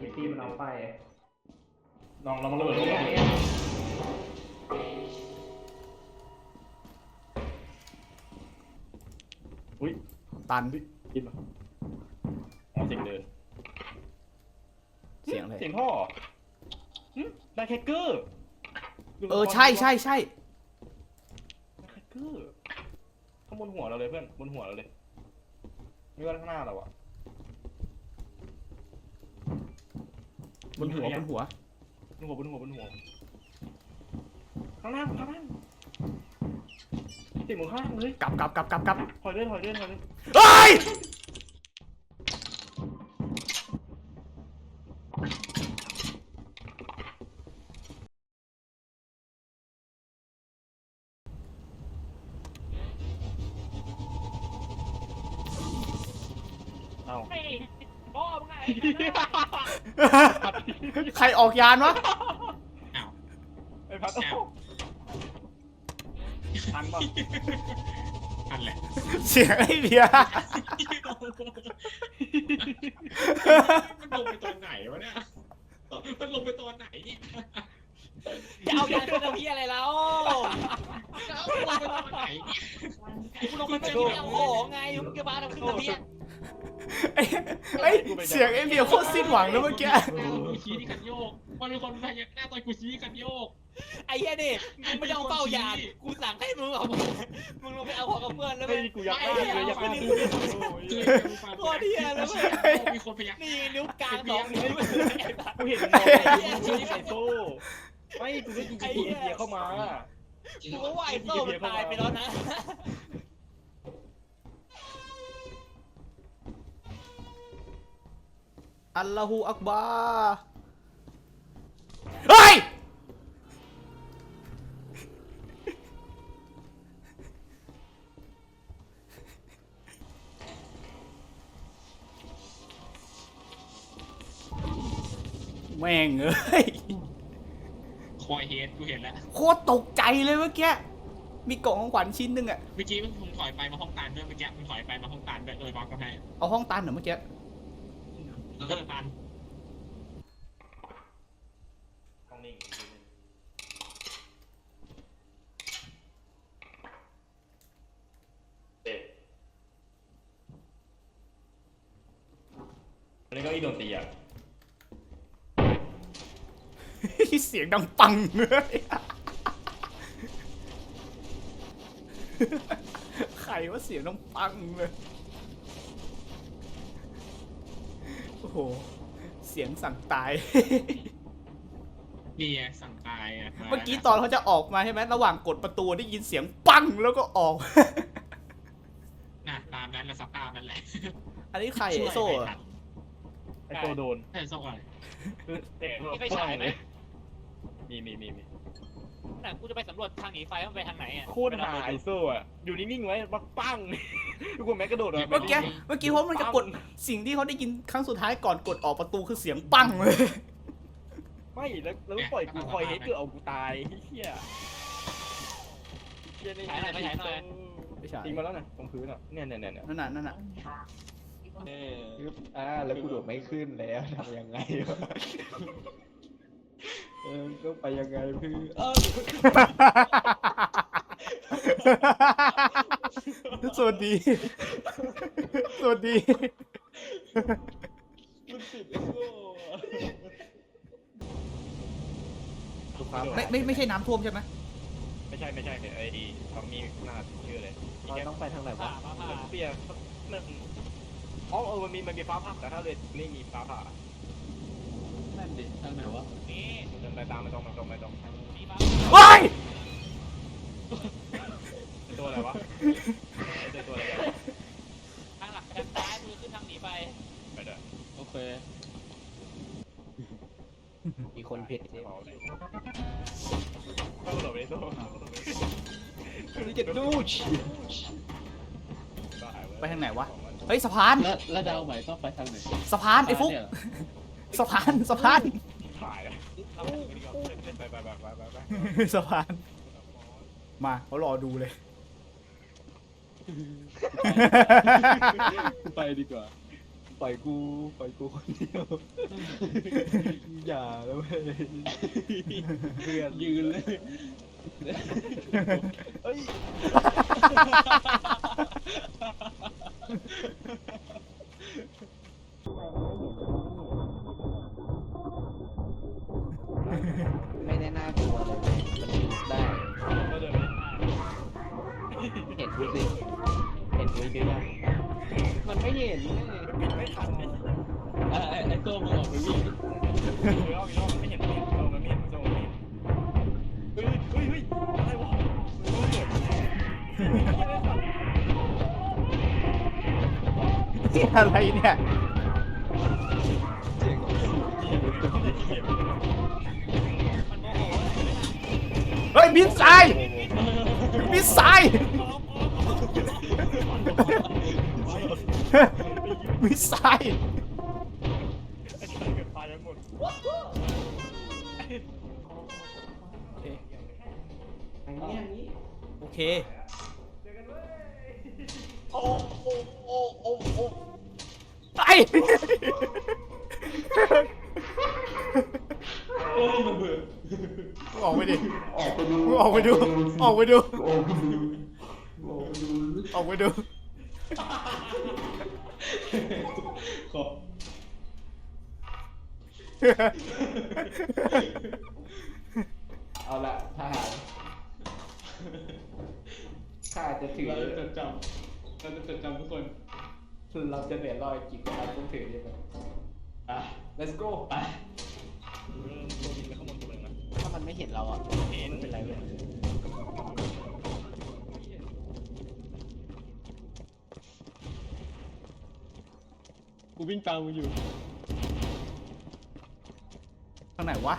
คิตตี้มันเอาไปลองลองมาระเบิดลงมาอุ้ยตันกินมาอ๋อเสียงเดินเสียงอะไรเสียงท่อหึได้แคคเกอร์เออใช่ใช่ใช่ได้แคคเกอร์ข้างบนหัวเราเลยเพื่อนบนหัวเราเลยไม่ว่าข้างหน้าเราอะ บนหัวบนหัวบนหัวบนหัวบนหัวข้างล่างข้างล่างเสียงเหมือนข้างล่างเลยกลับกลับกลับกลับกลับถอยเดินถอยเดินถอยเดินเฮ้ย รออกยานวะ อ้าวไอ้พัดโอ้ทันป่ะทันแหละเสียงไอ้เบียร์มันลงไปตอนไหนวะเนี่ยมันลงไปตอนไหนเนี่ยจะเอายาคนทำเพี้ยอะไรแล้วมันลงไปตอนไหนเนี่ยกูลงมาเจอที่เอาของไงมึงจะมาทำขึ้นทำเพี้ย ไอ้ไอ้เสียงไอ้เบียร์โคตรสิ้นหวังนะเมื่อกี้กูชี้ที่กันโยกมันเป็นคนพยักหน้าตอนกูชี้กันโยก ไอ้เหี้ยนี่มึงไม่ต้องเฝ้ายากูสั่งให้มึงเอามึงลงไปเอาของกับเพื่อนแล้วไม่มึงกูอยากได้เลยอยากเป็นดูดิคือโคตรเหี้ยแล้วมึงมีคนพยักนี่นิ้วกลางสองนิ้วกูเห็นมันนอนอยู่ใส่โซ่ไม่กูได้ยินกูเบียร์เข้ามากูก็ว่าไอ้โซ่มันตายไปแล้วนะ อัลลอฮูอักบาร์เฮ้ย แม่งเอ้ย คอยเฮดกูเห็นแล้วโคตรตกใจเลยเมื่อกี้ มีกล่องของขวัญชิ้นหนึ่งอะเมื่อกี้มึงถอยไปมาห้องตันด้วยเมื่อกี้มึงถอยไปมาห้องตันด้วยโดยบล็อกก็ให้เอาห้องตันเหรอเมื่อกี้ แล้วก็ตันต้องนิ่งเด็ดอันนี้ก็อีโดนตีอะเสียงดังปังเลยใครว่าเสียงดังปังเลย โอ้โห เสียงสั่งตาย นี่ไงสั่งตายอะเมื่อกี้ตอนเขาจะออกมาใช่ไหมระหว่างกดประตูได้ยินเสียงปังแล้วก็ออก น่ะตามนั้นแล้วสภาพนั้นแหละอันนี้ใครไอโซ่เหรอไอ้โซ่โดนใช่โซ่อะไร คือเตะมีไฟฉายไหมมีมีมีมี ไหนกูจะไปสำรวจทางหนีไฟมันไปทางไหนอะโคตรหาไอโซ่อะอยู่นิ่งๆไว้ปักปังทุกคนแม็กกระโดดเมื่อกี้เมื่อกี้เพราะมันจะกดสิ่งที่เขาได้ยินครั้งสุดท้ายก่อนกดออกประตูคือเสียงปังเลยไม่แล้วแล้วปล่อยกูคอยเฮดเกือบเอากูตายเฮียเฮียนี่ไม่ใช่ทิ้งมาแล้วนะตรงพื้นอะเนี่ยเนี่ยเนี่ยเนี่ยนั่นน่ะนั่นน่ะเอออ่าแล้วกูโดดไม่ขึ้นแล้วทำยังไงวะ เออก็ไปยังไงพี่เออสวัสดี สวัสดี มันติดไอโซ่ทุกความไม่ไม่ไม่ใช่น้ำท่วมใช่ไหมไม่ใช่ไม่ใช่ไอ้ทอมมี่หน้าชื่ออะไรเราต้องไปทางไหนผ่าวะมาผ่าเปียนั่นอ๋อเออมันมีมันมีฟ้าผ่าแต่ถ้าเลยไม่มีฟ้าผ่า นั่นดิทางไหนวะนี่เดินไปตามไม่ต้องไม่ต้องไม่ต้องมีมาเฮ้ยตัวอะไรวะเจอตัวอะไรกันทางหลักทางซ้ายมือขึ้นทางหนีไฟไปเด้อโอเค มีคนผิดเมาเลยเข้าหลบไปโซ่นี่จะดูชไปทางไหนวะ เฮ้ยสะพาน แล้วแล้วดาวใหม่ต้องไปทางไหน สะพานไอ้ฟุกเนี่ย สะพานสะพานถ่ายเลยไปไปไปไปไปไปสะพาน มาเขารอดูเลยกูไปดีกว่าปล่อยกูปล่อยกูคนเดียว อย่าแล้วเว้ยเพื่อนยืนเลยเอ้ย ไม่ได้น่ากลัวเลยมันลุกได้ ก็เดินไปหน้าเห็นดูสิเห็นดูดิยังมันไม่เห็นเลยปิดไม่ทันไอ้ไอ้ไอ้ตัวมึงออกไปวิ่งเออเอาอีกรอบมันไม่เห็นเห็นเออมันไม่เห็นโซ่ไม่เห็นเฮ้ยเฮ้ยเฮ้ยอะไรวะฮ้ยเฮ้ยอะไรเนี่ย เฮ้ยมิสไซล์มิสไซล์มิสไซล์ไอ้ตัวเกิดตายทั้งหมดอันนี้อันนี้โอเค โอ้โอ้โอ้โอ้โอ้ไอ้โอ้มันเบื่อ ออกไปดิออกไปดูออกไปดู ออกไปดู ออกไปดูออกไปดูออกไปดูขอเอาละทหารข้าจะถือเราจะจดจำเราจะจดจำทุกคนเราจะเหรียญรอยจิกเราต้องถือยังไงอะ let's go ไป ไม่เห็นเราอะเห็นไม่เป็นไรเว้ยกูวิ่งตามมึงอยู่ทางไหนวะ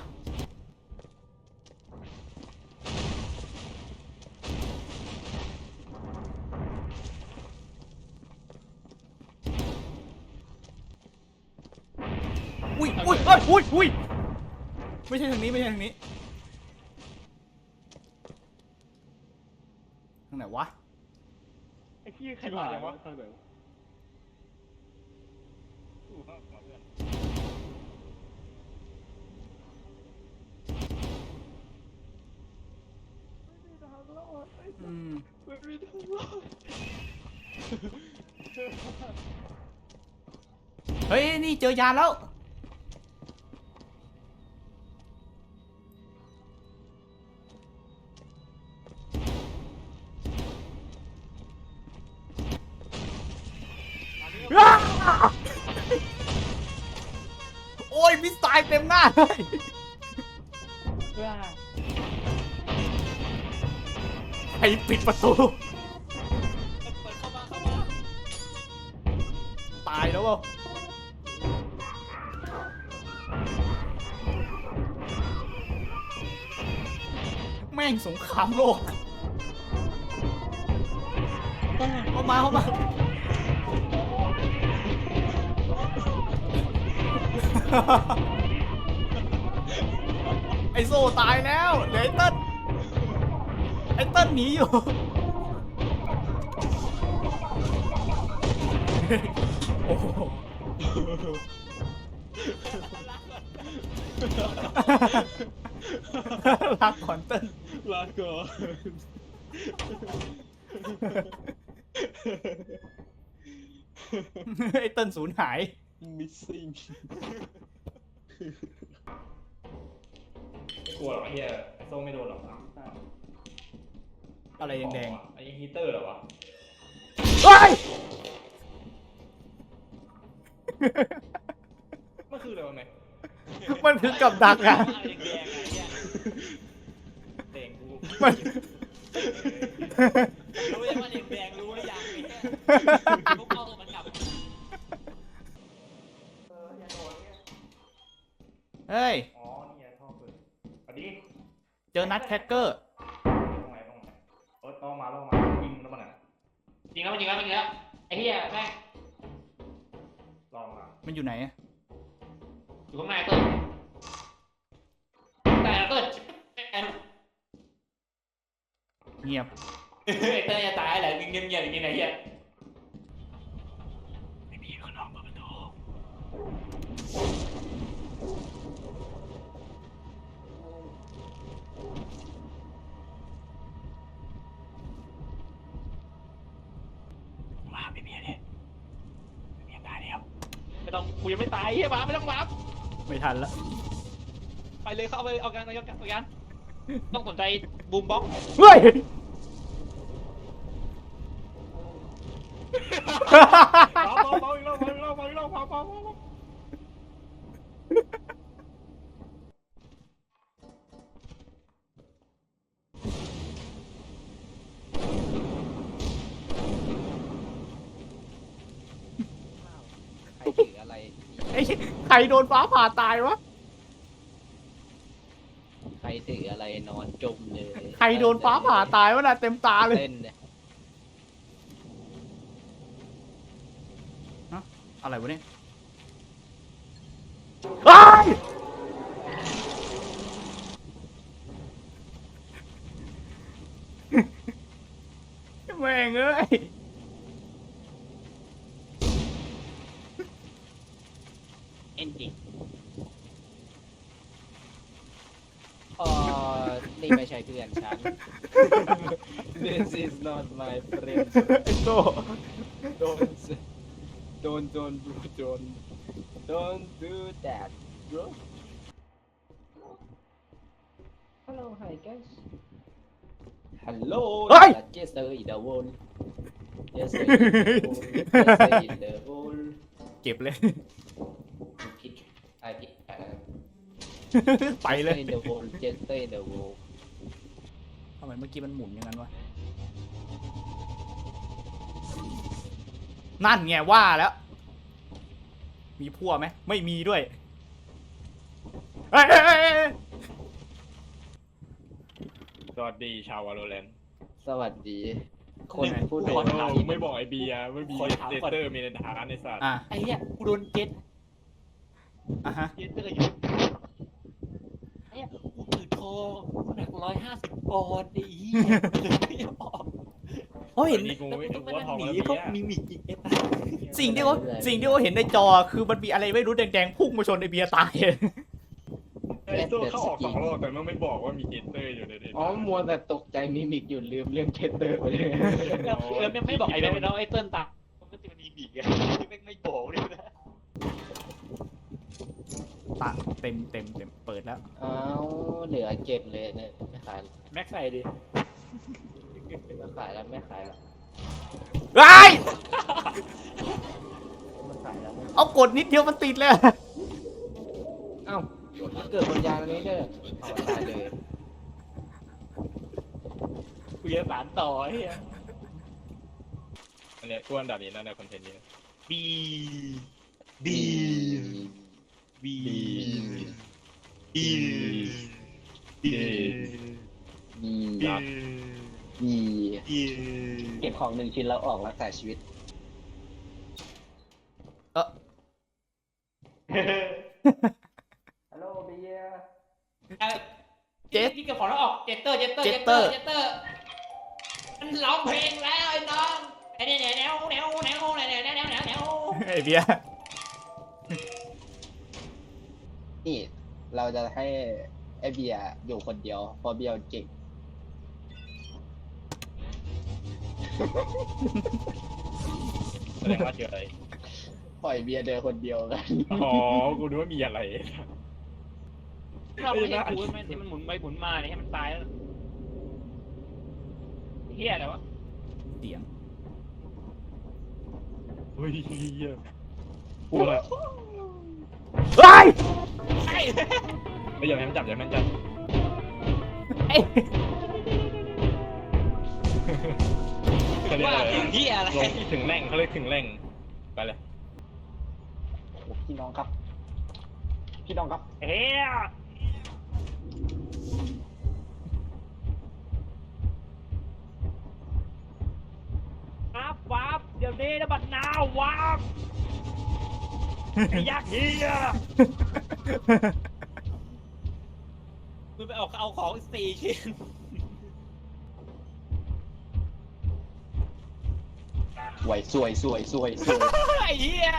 อุ้ยอุ้ยเอ้ยอุ้ยอุ้ยไม่ใช่ทางนี้ ไม่ใช่ทางนี้ ทางไห นวะ ไอ้ขี้ใครผ่านวะทางไหนอู้ข้างหลังเพื่อนอืมเฮ้ย นี่เจอยานแล้ว โอ้ยมิสไซล์เต็มหน้าเลยใครปิดประตูเปิดเข้ามาเข้ามาตายแล้วเปล่าแม่งสงครามโลก เข้ามาเข้ามา ไอโซตายแล้วเหลือไอเติ้ลไอเติ้ลหนีอยู่ โอ้โหรักก่อนเติ้ลลาก่อนไอเติ้ลสูญหาย missing ไม่กลัวหรอกไอ้เหี้ยไอ้โซ่ไม่โดนหรอกอะไรแดงไอ้ฮีเตอร์เหรอวะๆเฮ้ยมันคืออะไรวะเนี่ยมันคือกับดักอะแดงๆไอ้เหี้ยเต่งกูมัน รู้ยังว่าแดงๆรู้หรือยังไอ้เหี้ยพวกเอา เฮ้ย อ๋อ นี่ไงท่อเปิดสวัสดีเจอนัดแคคเกอร์ ตรงไหนตรงไหนโอ๊ยต้องมาต้องมายิงแล้วมันอะจริงแล้วจริงแล้วจริงแล้วไอ้เหี้ยแม่งลองมามันอยู่ไหนอะอยู่ข้างในเติ้ลแต่เติ้ลไอ้เงียบเติ้ลจะตายแหละเงียบๆอย่างนี้นะเหี้ยไม่มีคนออกมาประตู มาไม่มีอะไรไม่มีตายแล้วไม่ต้อง กูยังไม่ตายเฮียมาไม่ต้องรับไม่ทันละไปเลยเข้าไปเอาการเอาการเอาการต้องสนใจบูมบ็อกเฮ้ย เบาเบาเบาอีกรอบเบาอีกรอบเบาอีกรอบเบาเบาเบา ไอ้ใครโดนฟ้าผ่าตายวะ ใครถืออะไรนอนจมเลยใครโดนฟ้าผ่าตายวะน่ะเต็มตาเลยเต้นเนี่ยอะไรวะเนี่ยอ้ายแม่งเอ้ย เอ็นจิอ๋อนี่ไม่ใช่เพื่อนฉัน This is not my friend ไอ้โต don't say- don't don't bro don't don't do that bro Hello hi guys Hello เฮ้ย Yes sir in the world Yes sir in the world Yes sir in the world เก็บเลย ผิด ไอผิดเอ่อไปเลย Yes sir in the world Yes sir in the world ทำไมเมื่อกี้มันหมุนอย่างนั้นวะ นั่นไงว่าแล้ว มีพั่วไหม ไม่มีด้วยเฮ้ยเฮ้ยเฮ้ยเฮ้ยสวัสดีชาววาโลแรนสวัสดี คนพูดโอ้โดนโหไม่บอกไอเบียร์ไม่มีเจเตอร์มีในฐานในสัตว์อะไอ้เหี้ยกูโดนเจ็ต อะฮะเจเตอร์อยู่ไอ้เหี้ยกูถือทองหนักร้อยห้าสิบปอนด์ไอ้เหี้ยไม่ออกเขาเห็น นี่กูไม่ต้รู้องมาว่านั่ทองงหนีแล้วพวกเบียร์มิมิกอีกเอฟสิ่งที่เขาสิ่งที่เขาเห็นในจอคือมันมีอะไรไม่รู้แดงๆพุ่งมาชนไอเบียร์ตาย ไอ้ตัวเข้าออกสองรอบแต่มันไม่บอกว่ามีเจเตอร์อยู่ในนี้อ๋อมัวแต่ตกใจมิมิกอยู่ลืมเรื่องเคเตอร์ไปเลย แล้วแล้วไม่บอกไอ้แบบน้องไอ้เติ้ลตามมันก็จะมีมิกอะไม่ไม่บอกเลยนะ ตา เต็มเต็มเต็มเปิดแล้ว อ้าวเหลือเก็บเลยเนี่ยไม่ขายแม็กใส่ดิไม่ขายแล้วไม่ขายแล้วไอ้ยไม่ขายแล้วไม่เอากดนิดเดียวมันติดเลยเอ้ามันเกิดบนยานอันนี้ด้วยเอาตายเลยกูจะสารต่อไอ้เหี้ยอันเนี้ยกูอันดับนี้นะในคอนเทนต์นี้บีบี บีบีบีดีบีดีบีเก็บของหนึ่งชิ้นแล้วออกรักษาชีวิต เออฮัลโหลเบียร์เจ็ดที่เก็บของแล้วออกเจตเตอร์เจตเตอร์เจเจตตเตเตออร์ร์เจตเตอร์มันร้องเพลงแล้วไอ้น้องไอ้เนี่ยแนวแนวแนวแนวแนวแนวแนวแนวแนวไอเบียร์ นี่ เราจะให้ไอเบียร์อยู่คนเดียวเพราะเบียร์เก่ง แสดงว่าเจออะไร ปล่อยเบียร์เดินคนเดียวกัน อ๋อ กูนึกว่ามีอะไร เราไม่ใช่กูมันที่มันหมุนไปหมุนมาเนี่ยให้มันตายแล้วเฮียอะไรวะเสียงเฮ้ยเหี้ยกูอะ เฮ้ยไอ้ไม่อยากให้มันจับอยากให้มันจับไอ้เขาเรียกว่าอะไรเฮียอะไรลงถึงแร่งเขาเรียกถึงแร่งไปเลยพี่น้องครับ พี่น้องครับ เฮียวับวับเดี๋ยวนี้นะบัดนาววับ ไอ้ยักษ์เฮียมึงไปเอาเอาของสี่ชิ้นไหวสวยสวยสวยสวยไอ้เหี้ย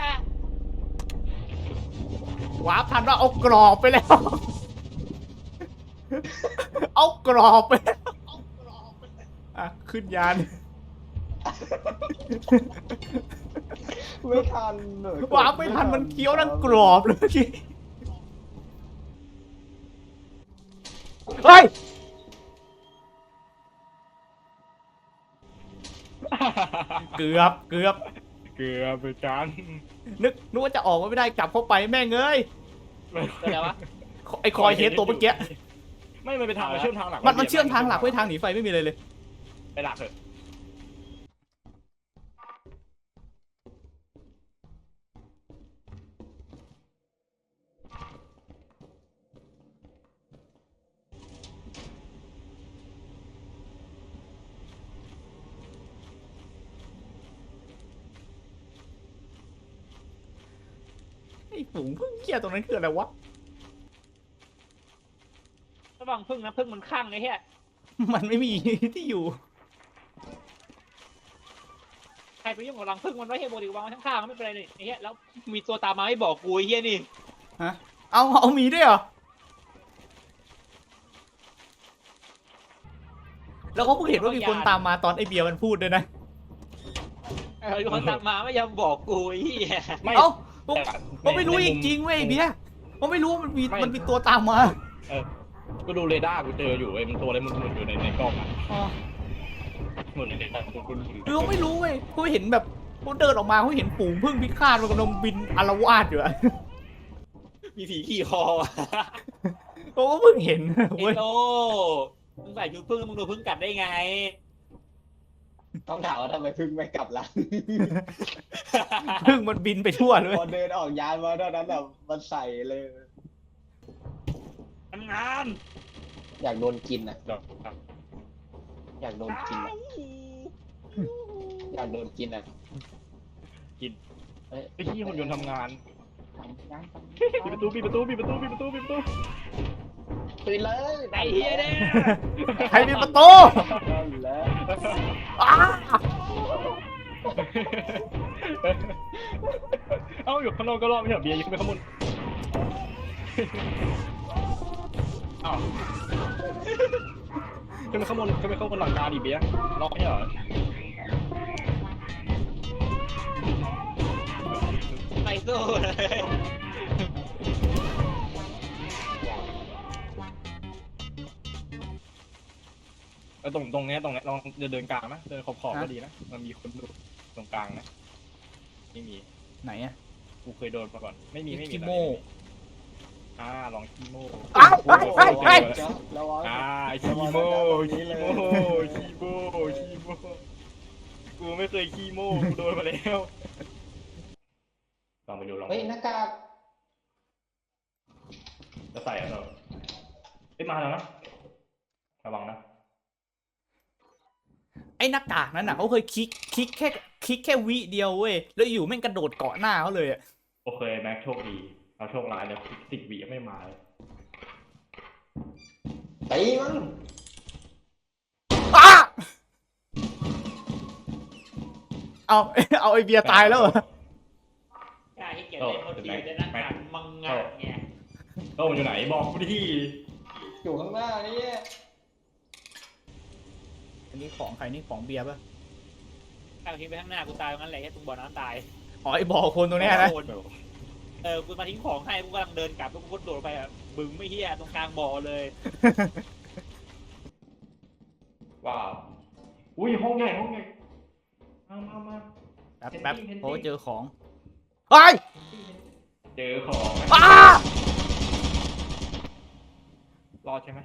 วาร์ปทันว่าเอากรอบไปแล้ว เอากรอบไปแล้วอะขึ้นยาน ไม่ทันเลยวาร์ปไม่ทันมันเคี้ยวนั่งกรอบเลยเมื่อกี้เฮ้ยเกือบเกือบ เกือบไปจานนึกนึกว่าจะออกมาไม่ได้กลับเข้าไปแม่งเอ้ยอะไรวะ ไอคอยเฮดตัวเมื่อกี้ไม่มันเป็นทางมันเชื่อมทางหลักมันมันเชื่อมทางหลักไว้ทางหนีไฟไม่มีเลยเลย ไปหลักเถอะ อฝูงพึ่งเกี้ยตรงนั้นคืออะไรวะ ระวังพึ่งนะพึ่งมันข้างไอ้เหี้ยมันไม่มีที่อยู่ ใครไปยุ่งกับรังพึ่งมันไว้ให้โมดิวางไว้ข้างๆก็ไม่เป็นไรนี่ไอ้เหี้ยแล้วมีตัวตามมาไม่บอกกูไอ้เหี้ยนี่ฮะ เอาเอามีด้วยเหรอ แล้วก็เพิ่งเห็นว่ามีคนตามมาตอนไอเบียร์มันพูดด้วยนะ เออมีคนตามมาไม่ยอมบอกกูไอ้เหี้ยไม่ เอ้า ผมแต่ผมไม่รู้ในจมุมริงๆเว้ยไอ้เบียร์ผมไม่รู้ว่ามันมีไม่มันมีตัวตามมาก็ดูเรดาร์กูเจออยู่เว้ยมันตัวอะไรมันหมุนอยู่ในในกล้องอะอ๋อหมุนในกล้องกูกูคือผมไม่รู้เว้ยผมเห็นแบบผมเดินออกมาผมเห็นฝูงพึ่งพิฆาตมันกำลังบินอารวาสอยู่อะมีผีขี่คอว่ะผมก็เพิ่งเห็นไอ้เว้ยโลมึงใส่ชุดพึ่งมึงโดนพึ่งกัดได้ไง ต้องถามว่าทำไมพึ่งไม่กลับหลังพึ่งมันบินไปทั่วเลยพอเดินออกยานมาเท่านั้นอะมันใส่เลยทำงาน อยากโดนกินอะเดี๋ยวครับอยากโดนกินอะอยากโดนกินอะไอ้ที่หุ่นยนต์ทำงานทำยังทำปิดประตูปิดประตูปิดประตูปิดประตูปิดประตู ปิดเลยไอ้เหี้ยเนี่ยใครมีประตูนั่นแหละอ้าเอ้าอยู่ข้างนอกก็รอดไม่ใช่เหรอเบียร์ยังไม่ข้างบนเอ้าขึ้นไปข้างบนขึ้นไปข้างบนหลังคาดิเบียร์รอดไม่ใช่เหรอไปสู้เลย เออตรงตรงเนี้ยตรงเนี้ยลองเดินเดินกลางนะเดินขอบขอบก็ดีนะมันมีคนดูตรงกลางนะไม่มีไหนอะกูเคยโดนมาก่อน ไม่มีไม่มีขี้ตอนโม่นี้ไม่มีอ่าลองขี้โม่อ้าวไปไปไปจ๊ะระวังอ่าขี้โม่ขี้โม่ขี้โม่ขี้โม่กูไม่เคยขี้โม่กูโดนมาแล้วลองไปดูลองเฮ้ยหน้ากากจะใส่เหรอเฮ้ยมาแล้วนะระวังนะ ไอ้หน้ากากนั้นน่ะเขาเคยคลิกคลิกแค่คลิกแค่วิเดียวเว้ยแล้วอยู่แม่งกระโดดเกาะหน้าเขาเลยอะโอเคแม็กโชคดีเราโชคร้ายเดี๋ยวสิบวิยังไม่มาเลยตีมั้งอ้าเอาเอาไอเบียร์ตายแล้วเหรอกล้าที่เกียจเล่นโมทีได้นั่งกันมังงะไงโต้มันอยู่ไหนบอกกูที่อยู่ข้างหน้านี่อั นนี้ของใครนี่ของเบียร์ป่ะกล้าทิ้งไปข้างหน้ากูตายตรงนั้นแหละแค่ตรงบ่อน้ำตายอ๋อไอบ่อคนตรงเนี้ยนะโดเออกูมาทิ้งของให้กูกำลังเดินกลับแล้วกูก็โดดไปอะบึงไม่เฮียตรงกลางบ่อเลย ว้าว อุ้ยห้องใหญ่ห้องใหญ่มามามา แป๊บแป๊บเห็นจริงโอ้เจอของเฮ้ยเจอของอ้ารอดใช่ไหม